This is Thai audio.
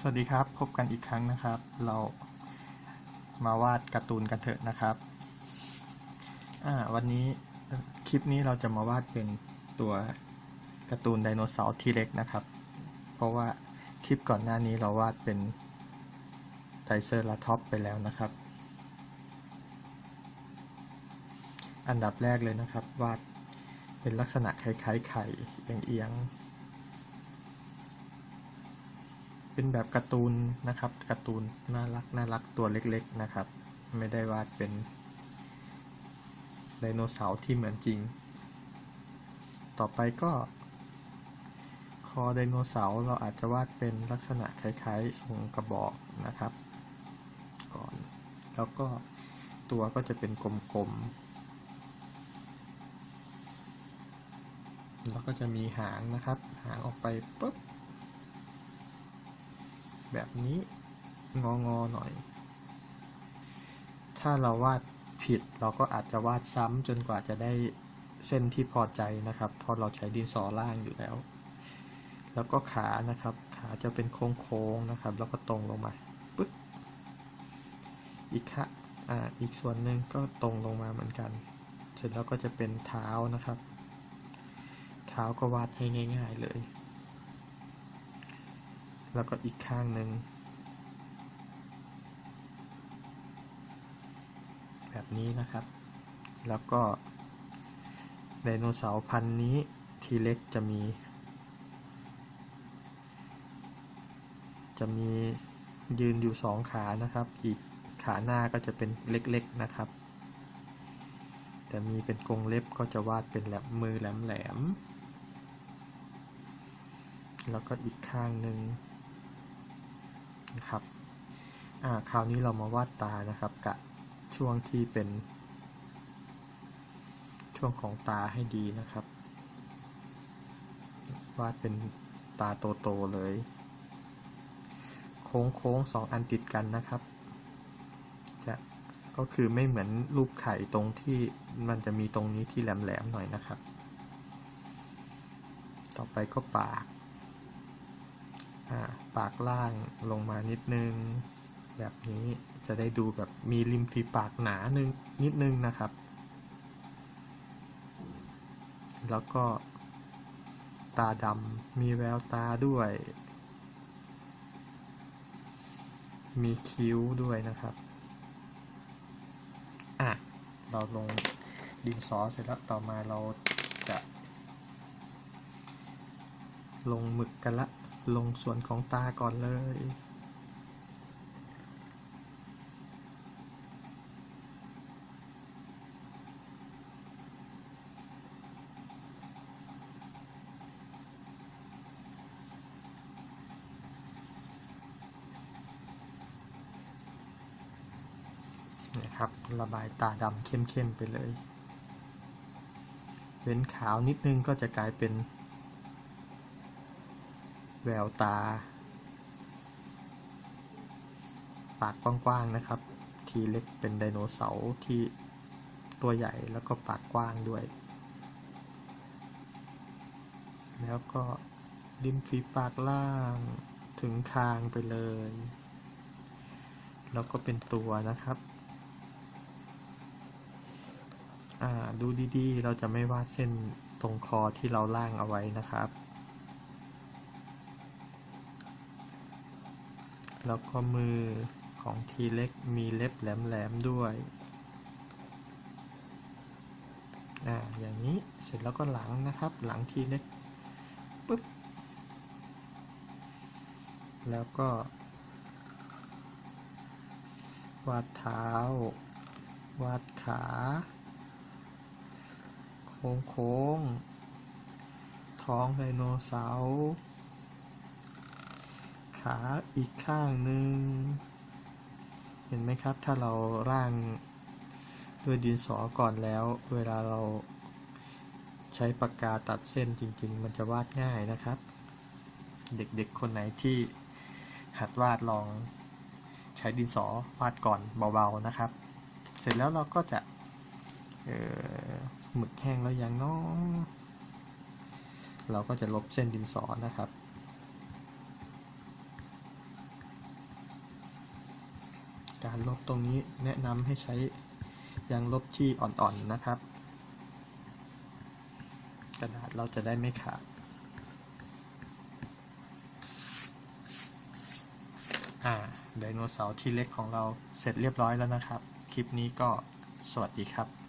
สวัสดีครับ พบกันอีกครั้งนะครับ เรามาวาดการ์ตูนกันเถอะนะครับวันนี้คลิปนี้เราจะมาวาดเป็นตัวการ์ตูนไดโนเสาร์ทีเล็กนะครับ เพราะว่าคลิปก่อนหน้านี้เราวาดเป็นไทเซอร์ลาท็อปไปแล้วนะครับ อันดับแรกเลยนะครับ วาดเป็นลักษณะคล้ายๆไข่เอียงๆ เป็นแบบการ์ตูนนะครับการ์ตูนน่ารักน่ารักตัวเล็กๆนะครับ ไม่ได้วาดเป็นไดโนเสาร์ที่เหมือนจริง ต่อไปก็คอไดโนเสาร์เราอาจจะวาดเป็นลักษณะคล้ายๆทรงกระบอกนะครับ ก่อน แล้วก็ตัวก็จะเป็นกลมๆ แล้วก็จะมีหางนะครับ หางออกไปปุ๊บ แบบนี้ งองอหน่อย ถ้าเราวาดผิดเราก็อาจจะวาดซ้ำจนกว่าจะได้เส้นที่พอใจนะครับ เพราะเราใช้ดินสอล่างอยู่แล้ว แล้วก็ขานะครับ ขาจะเป็นโค้งๆนะครับ แล้วก็ตรงลงมาปึ๊บอีกขาอ่าอีกส่วนหนึ่งก็ตรงลงมาเหมือนกัน เสร็จแล้วก็จะเป็นเท้านะครับ เท้าก็วาดให้ง่าย ๆเลย แล้วก็อีกข้างหนึ่งแบบนี้นะครับ แล้วก็ไดโนเสาร์พันธุ์นี้ทีเล็กจะมี จะมียืนอยู่สองขานะครับ อีกขาหน้าก็จะเป็นเล็กๆนะครับ แต่มีเป็นกรงเล็บก็จะวาดเป็นแหลมมือแหลมๆแล้วก็อีกข้างหนึ่ง นะครับอ่าคราวนี้เรามาวาดตานะครับกะช่วงที่เป็นช่วงของตาให้ดีนะครับ วาดเป็นตาโตๆเลย โค้งโค้งสองอันติดกันนะครับ จะก็คือไม่เหมือนรูปไข่ตรงที่มันจะมีตรงนี้ที่แหลมๆหน่อยนะครับ ต่อไปก็ปาก ปากล่างลงมานิดนึง แบบนี้จะได้ดูแบบมีริมฝีปากหนานึงนิดนึงนะครับ แล้วก็ตาดำมีแววตาด้วย มีคิ้วด้วยนะครับ อะ เราลงดินสอเสร็จแล้วต่อมาเราจะ ลงหมึกกันละ ลงส่วนของตาก่อนเลย นะครับ ระบายตาดำเข้มๆไปเลย เว้นขาวนิดนึงก็จะกลายเป็น แววตา ปากกว้างๆนะครับ ทีเล็กเป็นไดโนเสาร์ที่ตัวใหญ่แล้วก็ปากกว้างด้วย แล้วก็ริมฝีปากล่างถึงคางไปเลย แล้วก็เป็นตัวนะครับดูดีๆ เราจะไม่วาดเส้นตรงคอที่เราล่างเอาไว้นะครับ แล้วก็มือของทีเล็กมีเล็บแหลมๆด้วย อ่า อย่างนี้ เสร็จแล้วก็หลังนะครับ หลังทีเล็กปุ๊บ แล้วก็ วาดเท้า วาดขา โค้งโค้งๆท้องไดโนเสาร์ ขาอีกข้างหนึ่ง เห็นไหมครับ ถ้าเราร่างด้วยดินสอก่อนแล้ว เวลาเราใช้ปากกาตัดเส้นจริง ๆ มันจะวาดง่ายนะครับ เด็กๆ คนไหนที่หัดวาดลองใช้ดินสอวาดก่อนเบาๆนะครับ เสร็จแล้วเราก็จะหมึกแห้งแล้วยังเน้องเราก็จะลบเส้นดินสอนะครับ การลบตรงนี้แนะนำให้ใช้ยางลบที่อ่อนๆนะครับ กระดาษเราจะได้ไม่ขาดอ่าไดโนเสาร์ที่เล็กของเราเสร็จเรียบร้อยแล้วนะครับ คลิปนี้ก็สวัสดีครับ